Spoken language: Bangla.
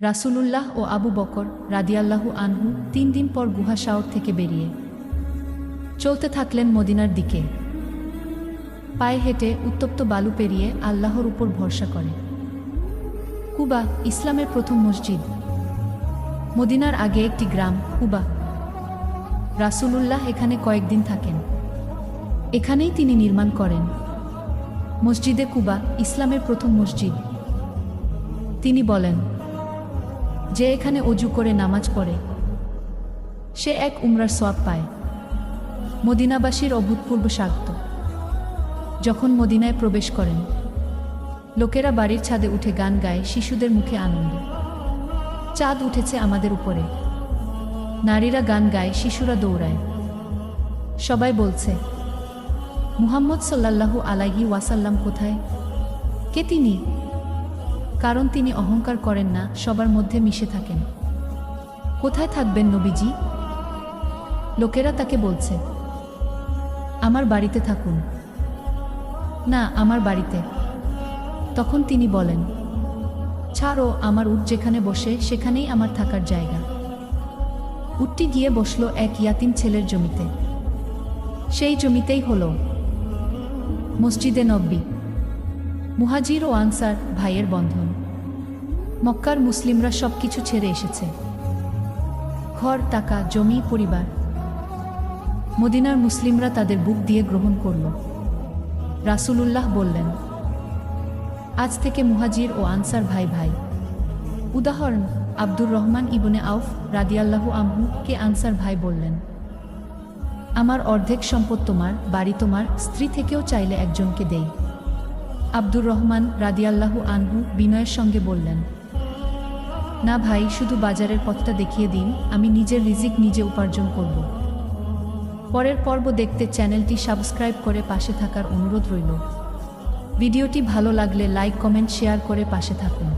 রাসূলুল্লাহ ও আবু বকর রাদিয়াল্লাহু আনহু তিন দিন পর গুহা শাওর থেকে বেরিয়ে চলতে থাকলেন মদিনার দিকে। পায়ে হেঁটে উত্তপ্ত বালু পেরিয়ে আল্লাহর উপর ভরসা করে। কুবা ইসলামের প্রথম মসজিদ। মদিনার আগে একটি গ্রাম, কুবা। রাসূলুল্লাহ এখানে কয়েকদিন থাকেন। এখানেই তিনি নির্মাণ করেন। মসজিদে কুবা ইসলামের প্রথম মসজিদ। তিনি বলেন যে এখানে অজু করে নামাজ পড়ে, সে এক উমরার সোয়াব পায়। মদিনাবাসীর অভূতপূর্ব স্বাগত। যখন মদিনায় প্রবেশ করেন, লোকেরা বাড়ির ছাদে উঠে গান গায়, শিশুদের মুখে আনন্দ। চাঁদ উঠেছে আমাদের উপরে। নারীরা গান গায়, শিশুরা দৌড়ায়। সবাই বলছে, মুহাম্মদ সাল্লাল্লাহু আলাইহি ওয়াসাল্লাম কোথায়? কে তিনি? কারণ তিনি অহংকার করেন না, সবার মধ্যে মিশে থাকেন। কোথায় থাকবেন নবীজি? লোকেরা তাকে বলছে, আমার বাড়িতে থাকুন। না, আমার বাড়িতে। তখন তিনি বলেন, ছাড়ো, আমার উট যেখানে বসে, সেখানেই আমার থাকার জায়গা। উটটি গিয়ে বসল এক ইয়াতিম ছেলের জমিতে। সেই জমিতেই হলো মসজিদে নব্বী। মুহাজির ও আনসার ভাইয়ের বন্ধন। মক্কার মুসলিমরা সব কিছু ছেড়ে এসেছে। ঘর, টাকা, জমি, পরিবার। মদিনার মুসলিমরা তাদের বুক দিয়ে গ্রহণ করল। রাসূলুল্লাহ বললেন, আজ থেকে মুহাজির ও আনসার ভাই ভাই। উদাহরণ, আব্দুর রহমান ইবনে আউফ রাদিয়াল্লাহু আমহু কে আনসার ভাই বললেন, আমার অর্ধেক সম্পদ তোমার, বাড়ি তোমার, স্ত্রী থেকেও চাইলে একজনকে দেই। আব্দুর রহমান রাদিয়াল্লাহু আনহু বিনয়ের সঙ্গে বললেন, না ভাই, শুধু বাজারের পথটা দেখিয়ে দিন, আমি নিজের রিজিক নিজে উপার্জন করব। পরের পর্ব দেখতে চ্যানেলটি সাবস্ক্রাইব করে পাশে থাকার অনুরোধ রইল। ভিডিওটি ভালো লাগলে লাইক, কমেন্ট, শেয়ার করে পাশে থাকুন।